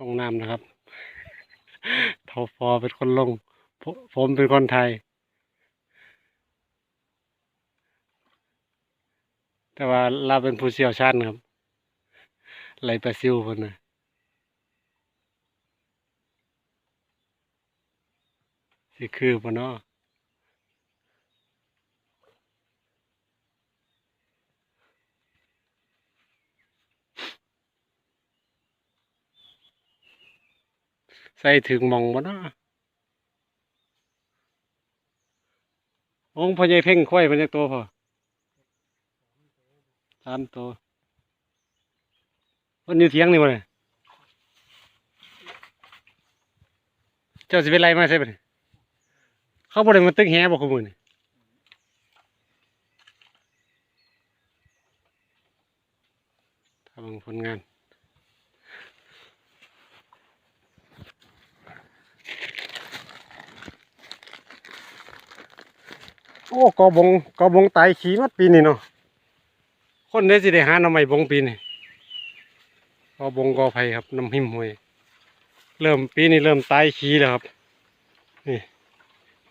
ลงน้ำนะครับทอฟอเป็นคนลง ผมเป็นคนไทย แต่ว่าเราเป็นผู้เชี่ยวชาญครับไหลปลาซิวคนนะสิคือปะเนาะ ใส่ถึงมองปะเนะองพญายเพ่งค่อยมันจะตัวพอสามตัวมันอยู่เทียงนี่วะเนี่ยเจ้าสิเป็นไรมาใช่ปะเนี่ยเขาบ่ได้มาตึกแฮบอกคุณมือนี่ทำผลงาน โอ้กอบงกอบงตายขี่มัดปีนี่เนาะคนได้สิได้หาหน่อไม้บงปีนี่กอบงกอไผ่ครับน้ำหิมหวยเริ่มปีนี้เริ่มตายขี้แล้วครับนี่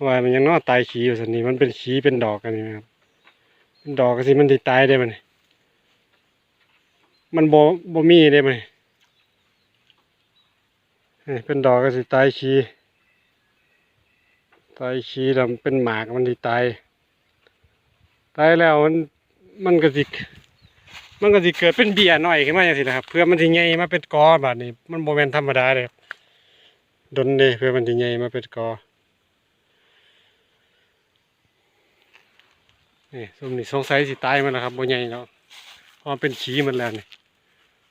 ว่ามันยังเนอตายขี้อยู่สันนี้มันเป็นขี้เป็นดอกกันนี่นะครับเป็นดอกก็สิมันที่ตายได้มันมันบ่บ่มีได้มันเป็นดอกก็สิตายขี้ตายขี้แล้วมันเป็นหมากมันที่ตาย ตายแล้วมันมันก็สิมันก็สิเกิดเป็นเบี้ยหน่อยขึ้นมาอย่างสินะครับ เพื่อมันสิใหญ่มาเป็นกอแบบนี้ มันโมเมนธรรมดาเลยดนเดเพื่อมันสิใหญ่มาเป็นกอนี่ส้มนี่สงสัยสิตายมันนะครับโมใหญ่เพราะมันเป็นขี้มันแล้วนี่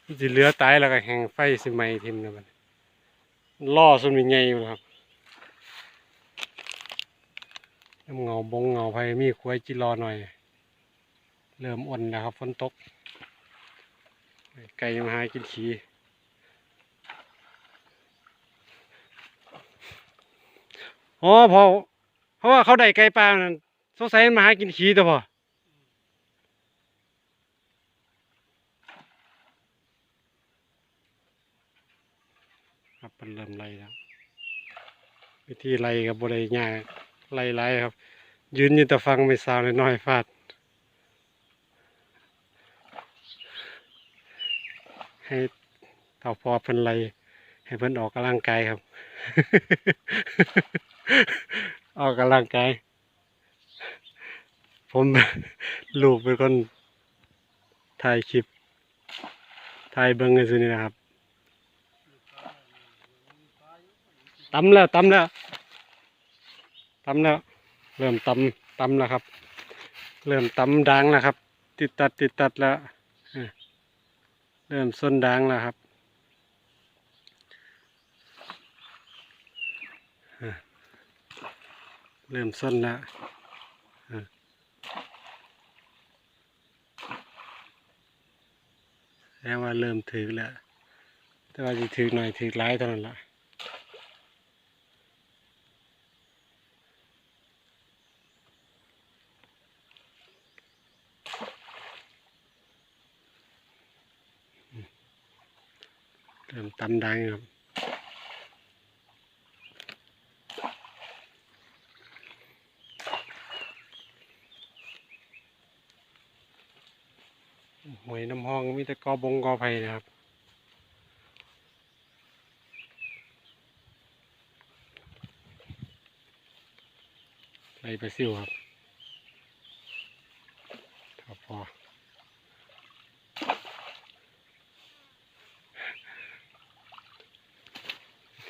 มันสิเหลือตายแล้วก็แห้งไฟสิไหมทิ่มแล้วมันล่อส้มนี่ใหญ่อยู่นะครับเงาบงเงาไฟมีควายจิรอหน่อย เริ่มอ่อนแล้วครับฝนตก ไก่มาหากินขี้อ๋อพอเพราะว่าเขาได้ไก่ปลานั่นสงสัยมาหากินขี้ตัวพอครับมันเริ่มไล่แล้ววิธีไล่กับบริยาไล่ไล่ครับ ยืนอยู่แต่ฟังไม่สาวน้อยฟาด ให้เต่าพอเพิ่นไล่ให้เพิ่นออกกำลังกายครับ ออกกำลังกาย ผมลูกเป็นคนถ่ายคลิปถ่ายเบิ้งกันสินี่นะครับตำแล้วตำแล้วตำแล้ว เริ่มตำตำแล้วครับ เริ่มตำดังแล้วครับ ติดตัดติดตัดแล้ว เริ่มส้นด่างแล้วครับเริ่มส้นแล้วอะแล้วว่าเริ่มถือแล้ว แต่ว่าจะถือหน่อยถือร้ายเท่านั้นละเริ่ม ตำดังครับหวยน้ำห้องมีแต่กอบงกอไผ่นะครับไรไปซิวครับพอ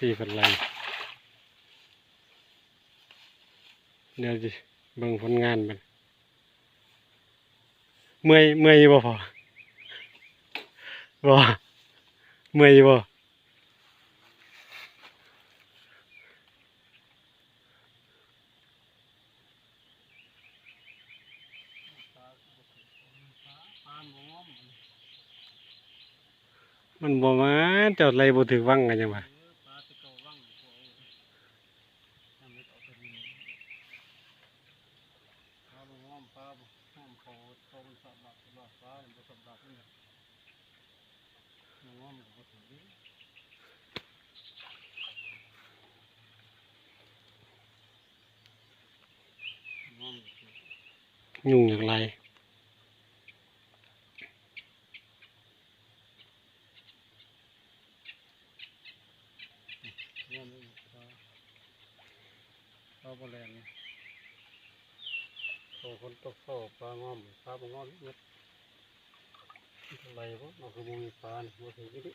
ที่เป็นไรเดี๋ยวจะเบิ่งผลงานมันเมื่อยเมื่อยอยู่บ่พอบ่เมื่อยอยู่บ่มันบ่มาเจ้าไรบ่ถึกวังกันยังวะ เป็นข้อมปลาห้อมเขาเขาเป็นสับดักสับดักปาเป็นสับดักนี่ห้อมก็ถือดียุงอย่างไร ปลาบแลนโตคนตกโตปลางอมปลาบงอนเม็ดอะไรวะมันคือมูมีปลาเนี่ยมันถือกี่ดิ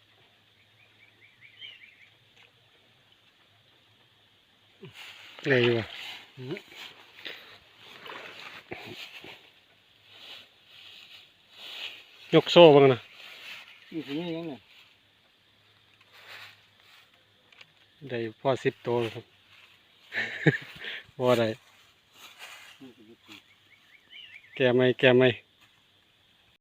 อะไรอยู่วะยกโซ่บ้างนะนี่คือนี่ยังไงได้พ่อสิบตัวครับ ว่าอะไรแกไม่แกไม่